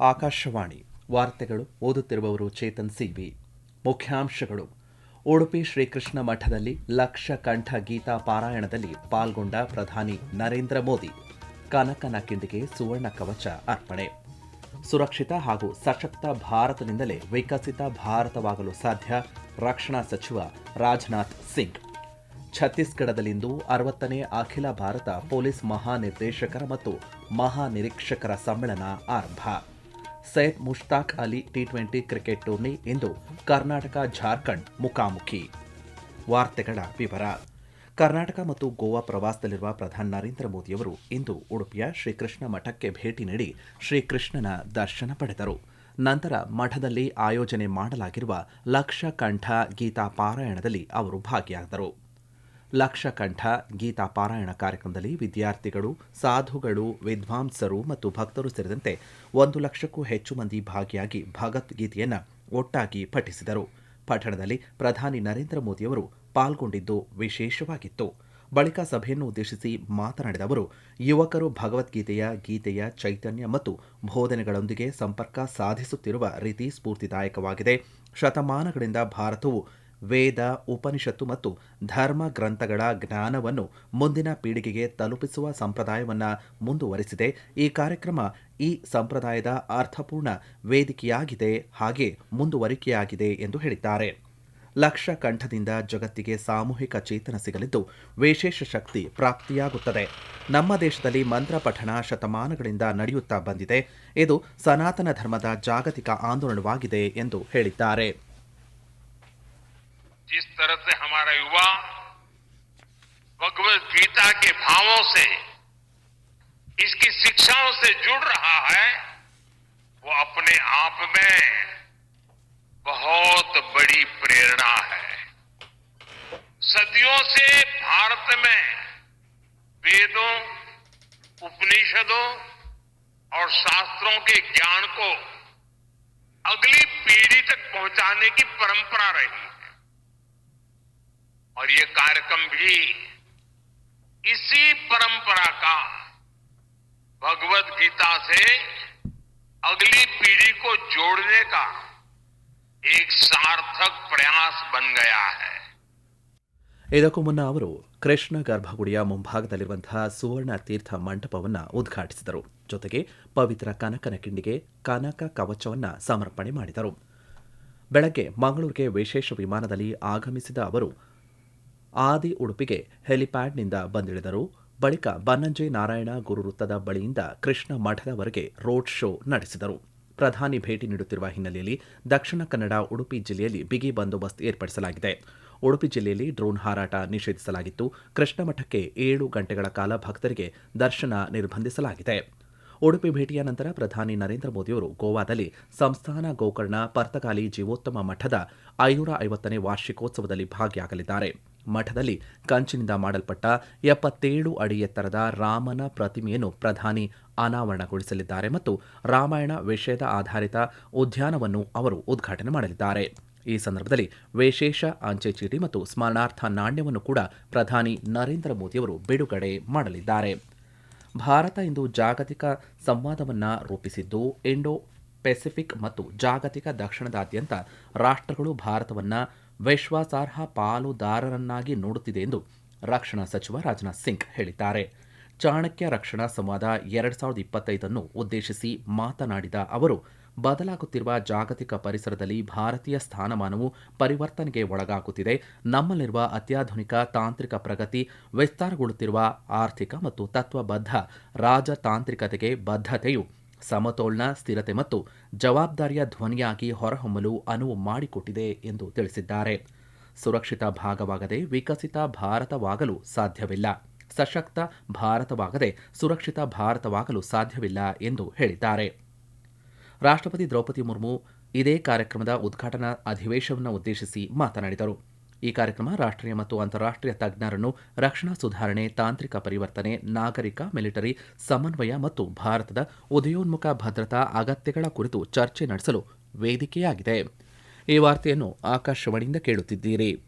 ಆಕಾಶವಾಣಿ ವಾರ್ತೆಗಳು ಓದುತ್ತಿರುವವರು ಚೇತನ್ ಸಿಬಿ. ಮುಖ್ಯಾಂಶಗಳು. ಉಡುಪಿ ಶ್ರೀಕೃಷ್ಣ ಮಠದಲ್ಲಿ ಲಕ್ಷ ಕಂಠ ಗೀತಾ ಪಾರಾಯಣದಲ್ಲಿ ಪಾಲ್ಗೊಂಡ ಪ್ರಧಾನಿ ನರೇಂದ್ರ ಮೋದಿ. ಕನಕನ ಕಿಂಡಿಗೆ ಸುವರ್ಣ ಕವಚ ಅರ್ಪಣೆ. ಸುರಕ್ಷಿತ ಹಾಗೂ ಸಶಕ್ತ ಭಾರತದಿಂದಲೇ ವಿಕಸಿತ ಭಾರತವಾಗಲು ಸಾಧ್ಯ ರಕ್ಷಣಾ ಸಚಿವ ರಾಜನಾಥ್ ಸಿಂಗ್. ಛತ್ತೀಸ್ಗಢದಲ್ಲಿಂದು ಅರವತ್ತನೇ ಅಖಿಲ ಭಾರತ ಪೊಲೀಸ್ ಮಹಾನಿರ್ದೇಶಕರ ಮತ್ತು ಮಹಾನಿರೀಕ್ಷಕರ ಸಮ್ಮೇಳನ ಆರಂಭ. Syed Mushtaq Ali T twenty cricket tourney ಇಂದು ಕರ್ನಾಟಕ ಜಾರ್ಖಂಡ್ ಮುಖಾಮುಖಿ. ವಾರ್ತೆಗಳ ವಿವರ. ಕರ್ನಾಟಕ ಮತ್ತು ಗೋವಾ ಪ್ರವಾಸದಲ್ಲಿರುವ ಪ್ರಧಾನಿ ನರೇಂದ್ರ ಮೋದಿಯವರು ಇಂದು ಉಡುಪಿಯ ಶ್ರೀಕೃಷ್ಣ ಮಠಕ್ಕೆ ಭೇಟಿ ನೀಡಿ ಶ್ರೀಕೃಷ್ಣನ ದರ್ಶನ ಪಡೆದರು. ನಂತರ ಮಠದಲ್ಲಿ ಆಯೋಜನೆ ಮಾಡಲಾಗಿರುವ ಲಕ್ಷಕಂಠ ಗೀತಾ ಪಾರಾಯಣದಲ್ಲಿ ಅವರು ಭಾಗಿಯಾದರು. ಲಕ್ಷ ಕಂಠ ಗೀತಾ ಪಾರಾಯಣ ಕಾರ್ಯಕ್ರಮದಲ್ಲಿ ವಿದ್ಯಾರ್ಥಿಗಳು, ಸಾಧುಗಳು, ವಿದ್ವಾಂಸರು ಮತ್ತು ಭಕ್ತರು ಸೇರಿದಂತೆ ಒಂದು ಲಕ್ಷಕ್ಕೂ ಹೆಚ್ಚು ಮಂದಿ ಭಾಗಿಯಾಗಿ ಭಗವದ್ಗೀತೆಯನ್ನು ಒಟ್ಟಾಗಿ ಪಠಿಸಿದರು. ಪಠಣದಲ್ಲಿ ಪ್ರಧಾನಿ ನರೇಂದ್ರ ಮೋದಿಯವರು ಪಾಲ್ಗೊಂಡಿದ್ದು ವಿಶೇಷವಾಗಿತ್ತು. ಬಳಿಕ ಸಭೆಯನ್ನು ಉದ್ದೇಶಿಸಿ ಮಾತನಾಡಿದ ಅವರು, ಯುವಕರು ಭಗವದ್ಗೀತೆಯ, ಗೀತೆಯ ಚೈತನ್ಯ ಮತ್ತು ಬೋಧನೆಗಳೊಂದಿಗೆ ಸಂಪರ್ಕ ಸಾಧಿಸುತ್ತಿರುವ ರೀತಿ ಸ್ಫೂರ್ತಿದಾಯಕವಾಗಿದೆ. ಶತಮಾನಗಳಿಂದ ಭಾರತವು ವೇದ, ಉಪನಿಷತ್ತು ಮತ್ತು ಧರ್ಮ ಗ್ರಂಥಗಳ ಜ್ಞಾನವನ್ನು ಮುಂದಿನ ಪೀಳಿಗೆಗೆ ತಲುಪಿಸುವ ಸಂಪ್ರದಾಯವನ್ನು ಮುಂದುವರಿಸಿದೆ. ಈ ಕಾರ್ಯಕ್ರಮ ಈ ಸಂಪ್ರದಾಯದ ಅರ್ಥಪೂರ್ಣ ವೇದಿಕೆಯಾಗಿದೆ, ಹಾಗೆ ಮುಂದುವರಿಕೆಯಾಗಿದೆ ಎಂದು ಹೇಳಿದ್ದಾರೆ. ಲಕ್ಷ ಕಂಠದಿಂದ ಜಗತ್ತಿಗೆ ಸಾಮೂಹಿಕ ಚೇತನ ಸಿಗಲಿದ್ದು ವಿಶೇಷ ಶಕ್ತಿ ಪ್ರಾಪ್ತಿಯಾಗುತ್ತದೆ. ನಮ್ಮ ದೇಶದಲ್ಲಿ ಮಂತ್ರ ಪಠಣ ಶತಮಾನಗಳಿಂದ ನಡೆಯುತ್ತಾ ಬಂದಿದೆ. ಇದು ಸನಾತನ ಧರ್ಮದ ಜಾಗತಿಕ ಆಂದೋಲನವಾಗಿದೆ ಎಂದು ಹೇಳಿದ್ದಾರೆ. जिस तरह से हमारा युवा भगवत गीता के भावों से, इसकी शिक्षाओं से जुड़ रहा है, वो अपने आप में बहुत बड़ी प्रेरणा है। सदियों से भारत में वेदों, उपनिषदों और शास्त्रों के ज्ञान को अगली पीढ़ी तक पहुँचाने की परंपरा रही। है और ये कार्यक्रम भी इसी परंपरा का भगवत गीता से अगली पीढ़ी को जोड़ने का एक सार्थक प्रयास बन गया है ಇದಕ್ಕೂ ಮುನ್ನ ಅವರು ಕೃಷ್ಣ ಗರ್ಭಗುಡಿಯ ಮುಂಭಾಗದಲ್ಲಿರುವಂತಹ ಸುವರ್ಣ ತೀರ್ಥ ಮಂಟಪವನ್ನು ಉದ್ಘಾಟಿಸಿದರು ಜೊತೆಗೆ ಪವಿತ್ರ ಕನಕನ ಕಿಂಡಿಗೆ ಕನಕ ಕವಚವನ್ನು ಸಮರ್ಪಣೆ ಮಾಡಿದರು ಬೆಳಗ್ಗೆ ಮಂಗಳೂರಿಗೆ ವಿಶೇಷ ವಿಮಾನದಲ್ಲಿ ಆಗಮಿಸಿದ ಅವರು ಆದಿ ಉಡುಪಿಗೆ ಹೆಲಿಪ್ಯಾಡ್ನಿಂದ ಬಂದಿಳಿದರು. ಬಳಿಕ ಬನ್ನಂಜೆ ನಾರಾಯಣ ಗುರು ವೃತ್ತದ ಬಳಿಯಿಂದ ಕೃಷ್ಣ ಮಠದವರೆಗೆ ರೋಡ್ ಶೋ ನಡೆಸಿದರು. ಪ್ರಧಾನಿ ಭೇಟಿ ನೀಡುತ್ತಿರುವ ಹಿನ್ನೆಲೆಯಲ್ಲಿ ದಕ್ಷಿಣ ಕನ್ನಡ ಉಡುಪಿ ಜಿಲ್ಲೆಯಲ್ಲಿ ಬಿಗಿ ಬಂದೋಬಸ್ತ್ ಏರ್ಪಡಿಸಲಾಗಿದೆ. ಉಡುಪಿ ಜಿಲ್ಲೆಯಲ್ಲಿ ಡ್ರೋನ್ ಹಾರಾಟ ನಿಷೇಧಿಸಲಾಗಿತ್ತು. ಕೃಷ್ಣ ಮಠಕ್ಕೆ ಏಳು ಗಂಟೆಗಳ ಕಾಲ ಭಕ್ತರಿಗೆ ದರ್ಶನ ನಿರ್ಬಂಧಿಸಲಾಗಿದೆ. ಉಡುಪಿ ಭೇಟಿಯ ನಂತರ ಪ್ರಧಾನಿ ನರೇಂದ್ರ ಮೋದಿಯವರು ಗೋವಾದಲ್ಲಿ ಸಂಸ್ಥಾನ ಗೋಕರ್ಣ ಪರ್ತಗಾಲಿ ಜೀವೋತ್ತಮ ಮಠದ ಐನೂರ ಐವತ್ತನೇ ವಾರ್ಷಿಕೋತ್ಸವದಲ್ಲಿ ಭಾಗಿಯಾಗಲಿದ್ದಾರೆ. ಮಠದಲ್ಲಿ ಕಂಚಿನಿಂದ ಮಾಡಲ್ಪಟ್ಟ ಎಪ್ಪತ್ತೇಳು ಅಡಿ ಎತ್ತರದ ರಾಮನ ಪ್ರತಿಮೆಯನ್ನು ಪ್ರಧಾನಿ ಅನಾವರಣಗೊಳಿಸಲಿದ್ದಾರೆ ಮತ್ತು ರಾಮಾಯಣ ವಿಷಯದ ಆಧಾರಿತ ಉದ್ಯಾನವನ್ನು ಅವರು ಉದ್ಘಾಟನೆ ಮಾಡಲಿದ್ದಾರೆ. ಈ ಸಂದರ್ಭದಲ್ಲಿ ವಿಶೇಷ ಅಂಚೆ ಚೀಟಿ ಮತ್ತು ಸ್ಮರಣಾರ್ಥ ನಾಣ್ಯವನ್ನು ಕೂಡ ಪ್ರಧಾನಿ ನರೇಂದ್ರ ಮೋದಿಯವರು ಬಿಡುಗಡೆ ಮಾಡಲಿದ್ದಾರೆ. ಭಾರತ ಇಂದು ಜಾಗತಿಕ ಸಂವಾದವನ್ನು ರೂಪಿಸಿದ್ದು ಇಂಡೋ ಪೆಸಿಫಿಕ್ ಮತ್ತು ಜಾಗತಿಕ ದಕ್ಷಿಣದಾದ್ಯಂತ ರಾಷ್ಟ್ರಗಳು ಭಾರತವನ್ನು ವಿಶ್ವಾಸಾರ್ಹ ಪಾಲುದಾರರನ್ನಾಗಿ ನೋಡುತ್ತಿದೆ ಎಂದು ರಕ್ಷಣಾ ಸಚಿವ ರಾಜನಾಥ್ ಸಿಂಗ್ ಹೇಳಿದ್ದಾರೆ. ಚಾಣಕ್ಯ ರಕ್ಷಣಾ ಸಂವಾದ ಎರಡ್ ಸಾವಿರದ ಇಪ್ಪತ್ತೈದನ್ನು ಉದ್ದೇಶಿಸಿ ಮಾತನಾಡಿದ ಅವರು, ಬದಲಾಗುತ್ತಿರುವ ಜಾಗತಿಕ ಪರಿಸರದಲ್ಲಿ ಭಾರತೀಯ ಸ್ಥಾನಮಾನವು ಪರಿವರ್ತನೆಗೆ ಒಳಗಾಗುತ್ತಿದೆ. ನಮ್ಮಲ್ಲಿರುವ ಅತ್ಯಾಧುನಿಕ ತಾಂತ್ರಿಕ ಪ್ರಗತಿ, ವಿಸ್ತಾರಗೊಳ್ಳುತ್ತಿರುವ ಆರ್ಥಿಕ ಮತ್ತು ತತ್ವಬದ್ಧ ರಾಜತಾಂತ್ರಿಕತೆಗೆ ಬದ್ಧತೆಯು ಸಮತೋಲನ, ಸ್ಥಿರತೆ ಮತ್ತು ಜವಾಬ್ದಾರಿಯ ಧ್ವನಿಯಾಗಿ ಹೊರಹೊಮ್ಮಲು ಅನುವು ಮಾಡಿಕೊಟ್ಟಿದೆ ಎಂದು ತಿಳಿಸಿದ್ದಾರೆ. ಸುರಕ್ಷಿತ ಭಾಗವಾಗದೆ ವಿಕಸಿತ ಭಾರತವಾಗಲು ಸಾಧ್ಯವಿಲ್ಲ. ಸಶಕ್ತ ಭಾರತವಾಗದೆ ಸುರಕ್ಷಿತ ಭಾರತವಾಗಲು ಸಾಧ್ಯವಿಲ್ಲ ಎಂದು ಹೇಳಿದ್ದಾರೆ. ರಾಷ್ಟ್ರಪತಿ ದ್ರೌಪದಿ ಮುರ್ಮು ಇದೇ ಕಾರ್ಯಕ್ರಮದ ಉದ್ಘಾಟನಾ ಅಧಿವೇಶನವನ್ನು ಉದ್ದೇಶಿಸಿ ಮಾತನಾಡಿದರು. ಈ ಕಾರ್ಯಕ್ರಮ ರಾಷ್ಟ್ರೀಯ ಮತ್ತು ಅಂತಾರಾಷ್ಟ್ರೀಯ ತಜ್ಞರನ್ನು ರಕ್ಷಣಾ ಸುಧಾರಣೆ, ತಾಂತ್ರಿಕ ಪರಿವರ್ತನೆ, ನಾಗರಿಕ, ಮಿಲಿಟರಿ, ಸಮನ್ವಯ ಮತ್ತು ಭಾರತದ ಉದಯೋನ್ಮುಖ ಭದ್ರತಾ ಅಗತ್ಯಗಳ ಕುರಿತು ಚರ್ಚೆ ನಡೆಸಲು ವೇದಿಕೆಯಾಗಿದೆ. ಈ ವಾರ್ತೆಯನ್ನು ಆಕಾಶವಾಣಿಯಿಂದ ಕೇಳುತ್ತಿದ್ದೀರಿ.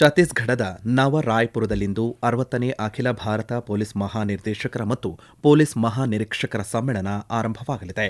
ಛತ್ತೀಸ್ಗಢದ ನವರಾಯ್ಪುರದಲ್ಲಿಂದು ಅರವತ್ತನೇ ಅಖಿಲ ಭಾರತ ಪೊಲೀಸ್ ಮಹಾನಿರ್ದೇಶಕರ ಮತ್ತು ಪೊಲೀಸ್ ಮಹಾನಿರೀಕ್ಷಕರ ಸಮ್ಮೇಳನ ಆರಂಭವಾಗಲಿದೆ.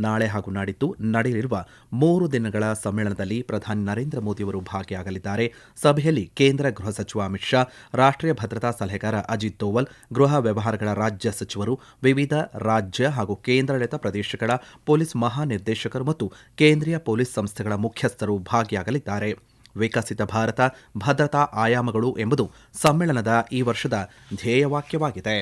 ನಾಳೆ ಹಾಗೂ ನಾಡಿದ್ದು ನಡೆಯಲಿರುವ ಮೂರು ದಿನಗಳ ಸಮ್ಮೇಳನದಲ್ಲಿ ಪ್ರಧಾನಿ ನರೇಂದ್ರ ಮೋದಿಯವರು ಭಾಗಿಯಾಗಲಿದ್ದಾರೆ. ಸಭೆಯಲ್ಲಿ ಕೇಂದ್ರ ಗೃಹ ಸಚಿವ ಅಮಿತ್ ಶಾ, ರಾಷ್ಟ್ರೀಯ ಭದ್ರತಾ ಸಲಹೆಗಾರ ಅಜಿತ್ ದೋವಲ್, ಗೃಹ ವ್ಯವಹಾರಗಳ ರಾಜ್ಯ ಸಚಿವರು, ವಿವಿಧ ರಾಜ್ಯ ಹಾಗೂ ಕೇಂದ್ರಾಡಳಿತ ಪ್ರದೇಶಗಳ ಪೊಲೀಸ್ ಮಹಾನಿರ್ದೇಶಕರು ಮತ್ತು ಕೇಂದ್ರೀಯ ಪೊಲೀಸ್ ಸಂಸ್ಥೆಗಳ ಮುಖ್ಯಸ್ಥರು ಭಾಗಿಯಾಗಲಿದ್ದಾರೆ. ವಿಕಸಿತ ಭಾರತ, ಭದ್ರತಾ ಆಯಾಮಗಳು ಎಂಬುದು ಸಮ್ಮೇಳನದ ಈ ವರ್ಷದ ಧ್ಯೇಯವಾಕ್ಯವಾಗಿದೆ.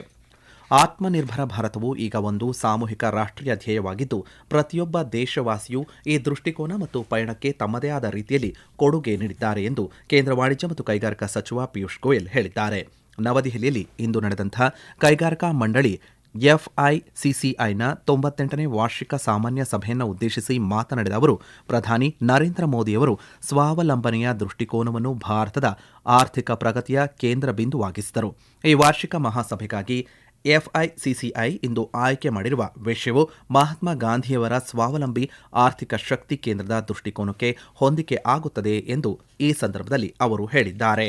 ಆತ್ಮನಿರ್ಭರ ಭಾರತವು ಈಗ ಒಂದು ಸಾಮೂಹಿಕ ರಾಷ್ಟ್ರೀಯ ಧ್ಯೇಯವಾಗಿದ್ದು, ಪ್ರತಿಯೊಬ್ಬ ದೇಶವಾಸಿಯೂ ಈ ದೃಷ್ಟಿಕೋನ ಮತ್ತು ಪಯಣಕ್ಕೆ ತಮ್ಮದೇ ಆದ ರೀತಿಯಲ್ಲಿ ಕೊಡುಗೆ ನೀಡಿದ್ದಾರೆ ಎಂದು ಕೇಂದ್ರ ವಾಣಿಜ್ಯ ಮತ್ತು ಕೈಗಾರಿಕಾ ಸಚಿವ ಪಿಯೂಷ್ ಗೋಯಲ್ ಹೇಳಿದ್ದಾರೆ. ನವದೆಹಲಿಯಲ್ಲಿ ಇಂದು ನಡೆದಂಥ ಕೈಗಾರಿಕಾ ಮಂಡಳಿ ಎಫ್ಐಸಿಸಿಐನ ತೊಂಬತ್ತೆಂಟನೇ ವಾರ್ಷಿಕ ಸಾಮಾನ್ಯ ಸಭೆಯನ್ನು ಉದ್ದೇಶಿಸಿ ಮಾತನಾಡಿದ ಅವರು, ಪ್ರಧಾನಿ ನರೇಂದ್ರ ಮೋದಿಯವರು ಸ್ವಾವಲಂಬನೆಯ ದೃಷ್ಟಿಕೋನವನ್ನು ಭಾರತದ ಆರ್ಥಿಕ ಪ್ರಗತಿಯ ಕೇಂದ್ರ ಬಿಂದುವಾಗಿಸಿದರು. ಈ ವಾರ್ಷಿಕ ಮಹಾಸಭೆಗಾಗಿ ಎಫ್ಐಸಿಸಿಐ ಇಂದು ಆಯ್ಕೆ ಮಾಡಿರುವ ವಿಷಯವು ಮಹಾತ್ಮ ಗಾಂಧಿಯವರ ಸ್ವಾವಲಂಬಿ ಆರ್ಥಿಕ ಶಕ್ತಿ ಕೇಂದ್ರದ ದೃಷ್ಟಿಕೋನಕ್ಕೆ ಹೊಂದಿಕೆ ಆಗುತ್ತದೆ ಎಂದು ಈ ಸಂದರ್ಭದಲ್ಲಿ ಅವರು ಹೇಳಿದ್ದಾರೆ.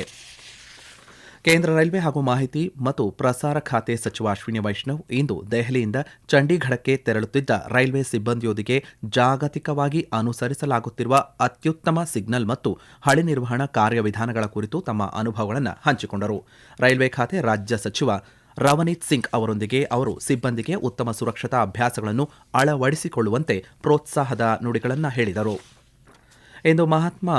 ಕೇಂದ್ರ ರೈಲ್ವೆ ಹಾಗೂ ಮಾಹಿತಿ ಮತ್ತು ಪ್ರಸಾರ ಖಾತೆ ಸಚಿವ ಅಶ್ವಿನಿ ವೈಷ್ಣವ್ ಇಂದು ದೆಹಲಿಯಿಂದ ಚಂಡೀಗಢಕ್ಕೆ ತೆರಳುತ್ತಿದ್ದ ರೈಲ್ವೆ ಸಿಬ್ಬಂದಿಯೊಂದಿಗೆ ಜಾಗತಿಕವಾಗಿ ಅನುಸರಿಸಲಾಗುತ್ತಿರುವ ಅತ್ಯುತ್ತಮ ಸಿಗ್ನಲ್ ಮತ್ತು ಹಳಿ ನಿರ್ವಹಣಾ ಕಾರ್ಯವಿಧಾನಗಳ ಕುರಿತು ತಮ್ಮ ಅನುಭವಗಳನ್ನು ಹಂಚಿಕೊಂಡರು. ರೈಲ್ವೆ ಖಾತೆ ರಾಜ್ಯ ಸಚಿವ ರವನೀತ್ ಸಿಂಗ್ ಅವರೊಂದಿಗೆ ಅವರು ಸಿಬ್ಬಂದಿಗೆ ಉತ್ತಮ ಸುರಕ್ಷತಾ ಅಭ್ಯಾಸಗಳನ್ನು ಅಳವಡಿಸಿಕೊಳ್ಳುವಂತೆ ಪ್ರೋತ್ಸಾಹದ ನುಡಿಗಳನ್ನು ಹೇಳಿದರು. ಎಂದು ಮಹಾತ್ಮ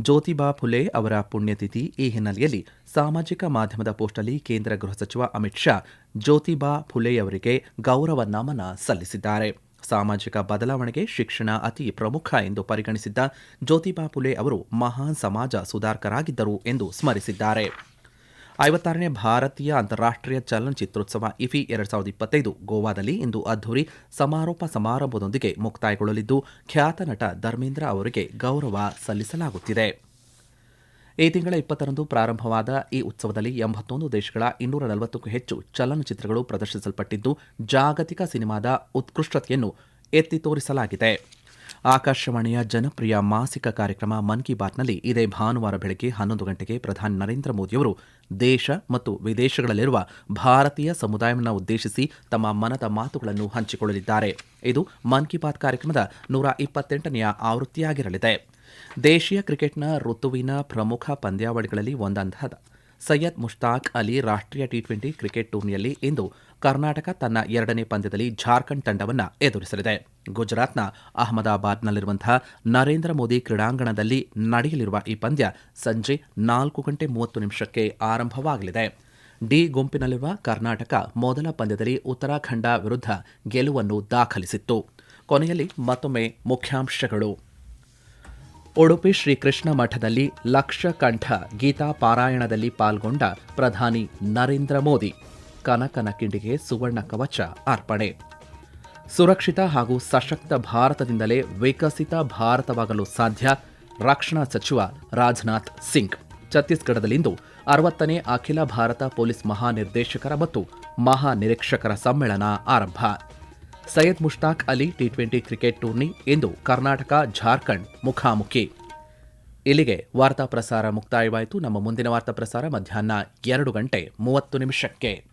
ಜ್ಯೋತಿಬಾ ಫುಲೆ ಅವರ ಪುಣ್ಯತಿಥಿ ಈ ಹಿನ್ನೆಲೆಯಲ್ಲಿ ಸಾಮಾಜಿಕ ಮಾಧ್ಯಮದ ಪೋಸ್ಟ್ನಲ್ಲಿ ಕೇಂದ್ರ ಗೃಹ ಸಚಿವ ಅಮಿತ್ ಶಾ ಜ್ಯೋತಿಬಾ ಫುಲೆಯವರಿಗೆ ಗೌರವ ನಮನ ಸಲ್ಲಿಸಿದ್ದಾರೆ. ಸಾಮಾಜಿಕ ಬದಲಾವಣೆಗೆ ಶಿಕ್ಷಣ ಅತಿ ಪ್ರಮುಖ ಎಂದು ಪರಿಗಣಿಸಿದ್ದ ಜ್ಯೋತಿಬಾ ಫುಲೆ ಅವರು ಮಹಾನ್ ಸಮಾಜ ಸುಧಾರಕರಾಗಿದ್ದರು ಎಂದು ಸ್ಮರಿಸಿದ್ದಾರೆ. ಐವತ್ತಾರನೇ ಭಾರತೀಯ ಅಂತಾರಾಷ್ಟ್ರೀಯ ಚಲನಚಿತ್ರೋತ್ಸವ ಇಫಿ ಎರಡ್ ಸಾವಿರದ ಇಪ್ಪತ್ತೈದು ಗೋವಾದಲ್ಲಿ ಇಂದು ಅದ್ದೂರಿ ಸಮಾರೋಪ ಸಮಾರಂಭದೊಂದಿಗೆ ಮುಕ್ತಾಯಗೊಳ್ಳಲಿದ್ದು, ಖ್ಯಾತ ನಟ ಧರ್ಮೇಂದ್ರ ಅವರಿಗೆ ಗೌರವ ಸಲ್ಲಿಸಲಾಗುತ್ತಿದೆ. ಈ ತಿಂಗಳ ಇಪ್ಪತ್ತರಂದು ಪ್ರಾರಂಭವಾದ ಈ ಉತ್ಸವದಲ್ಲಿ ಎಂಬತ್ತೊಂದು ದೇಶಗಳ ಇನ್ನೂರ ನಲವತ್ತಕ್ಕೂ ಹೆಚ್ಚು ಚಲನಚಿತ್ರಗಳು ಪ್ರದರ್ಶಿಸಲ್ಪಟ್ಟಿದ್ದು, ಜಾಗತಿಕ ಸಿನಿಮಾದ ಉತ್ಕೃಷ್ಟತೆಯನ್ನು ಎತ್ತಿ ತೋರಿಸಲಾಗಿದೆ. ಆಕಾಶವಾಣಿಯ ಜನಪ್ರಿಯ ಮಾಸಿಕ ಕಾರ್ಯಕ್ರಮ ಮನ್ ಕಿ ಬಾತ್ನಲ್ಲಿ ಇದೇ ಭಾನುವಾರ ಬೆಳಗ್ಗೆ ಹನ್ನೊಂದು ಗಂಟೆಗೆ ಪ್ರಧಾನಿ ನರೇಂದ್ರ ಮೋದಿಯವರು ದೇಶ ಮತ್ತು ವಿದೇಶಗಳಲ್ಲಿರುವ ಭಾರತೀಯ ಸಮುದಾಯವನ್ನು ಉದ್ದೇಶಿಸಿ ತಮ್ಮ ಮನದ ಮಾತುಗಳನ್ನು ಹಂಚಿಕೊಳ್ಳಲಿದ್ದಾರೆ. ಇದು ಮನ್ ಕಿ ಬಾತ್ ಕಾರ್ಯಕ್ರಮದ ನೂರ ಇಪ್ಪತ್ತೆಂಟನೆಯ ಆವೃತ್ತಿಯಾಗಿರಲಿದೆ. ದೇಶೀಯ ಕ್ರಿಕೆಟ್ನ ಋತುವಿನ ಪ್ರಮುಖ ಪಂದ್ಯಾವಳಿಗಳಲ್ಲಿ ಒಂದಾದ ಸೈಯದ್ ಮುಷ್ತಾಕ್ ಅಲಿ ರಾಷ್ಟ್ರೀಯ ಟಿ ಟ್ವೆಂಟಿ ಕ್ರಿಕೆಟ್ ಟೂರ್ನಿಯಲ್ಲಿ ಇಂದು ಕರ್ನಾಟಕ ತನ್ನ ಎರಡನೇ ಪಂದ್ಯದಲ್ಲಿ ಜಾರ್ಖಂಡ್ ತಂಡವನ್ನು ಎದುರಿಸಲಿದೆ. ಗುಜರಾತ್ನ ಅಹಮದಾಬಾದ್ನಲ್ಲಿರುವಂತಹ ನರೇಂದ್ರ ಮೋದಿ ಕ್ರೀಡಾಂಗಣದಲ್ಲಿ ನಡೆಯಲಿರುವ ಈ ಪಂದ್ಯ ಸಂಜೆ ನಾಲ್ಕು ಗಂಟೆ ಮೂವತ್ತು ನಿಮಿಷಕ್ಕೆ ಆರಂಭವಾಗಲಿದೆ. ಡಿ ಗುಂಪಿನಲ್ಲಿರುವ ಕರ್ನಾಟಕ ಮೊದಲ ಪಂದ್ಯದಲ್ಲಿ ಉತ್ತರಾಖಂಡ ವಿರುದ್ಧ ಗೆಲುವನ್ನು ದಾಖಲಿಸಿತ್ತು. ಕೊನೆಯಲ್ಲಿ ಮತ್ತೊಮ್ಮೆ ಮುಖ್ಯಾಂಶಗಳು. ಉಡುಪಿ ಶ್ರೀಕೃಷ್ಣ ಮಠದಲ್ಲಿ ಲಕ್ಷಕಂಠ ಗೀತಾ ಪಾರಾಯಣದಲ್ಲಿ ಪಾಲ್ಗೊಂಡ ಪ್ರಧಾನಿ ನರೇಂದ್ರ ಮೋದಿ. ಕನಕನ ಕಿಂಡಿಗೆ ಸುವರ್ಣ ಕವಚ ಅರ್ಪಣೆ. ಸುರಕ್ಷಿತ ಹಾಗೂ ಸಶಕ್ತ ಭಾರತದಿಂದಲೇ ವಿಕಸಿತ ಭಾರತವಾಗಲು ಸಾಧ್ಯ, ರಕ್ಷಣಾ ಸಚಿವ ರಾಜನಾಥ್ ಸಿಂಗ್. ಛತ್ತೀಸ್ಗಢದಲ್ಲಿಂದು ಅರವತ್ತನೇ ಅಖಿಲ ಭಾರತ ಪೊಲೀಸ್ ಮಹಾನಿರ್ದೇಶಕರ ಮತ್ತು ಮಹಾನಿರೀಕ್ಷಕರ ಸಮ್ಮೇಳನ ಆರಂಭ. Syed Mushtaq Ali T twenty cricket tourney ಇಂದು ಕರ್ನಾಟಕ, ಜಾರ್ಖಂಡ್ ಮುಖಾಮುಖಿ. ಇಲ್ಲಿಗೆ ವಾರ್ತಾ ಪ್ರಸಾರ ಮುಕ್ತಾಯವಾಯಿತು. ನಮ್ಮ ಮುಂದಿನ ವಾರ್ತಾ ಪ್ರಸಾರ ಮಧ್ಯಾಹ್ನ ಎರಡು ಗಂಟೆ ಮೂವತ್ತು ನಿಮಿಷಕ್ಕೆ.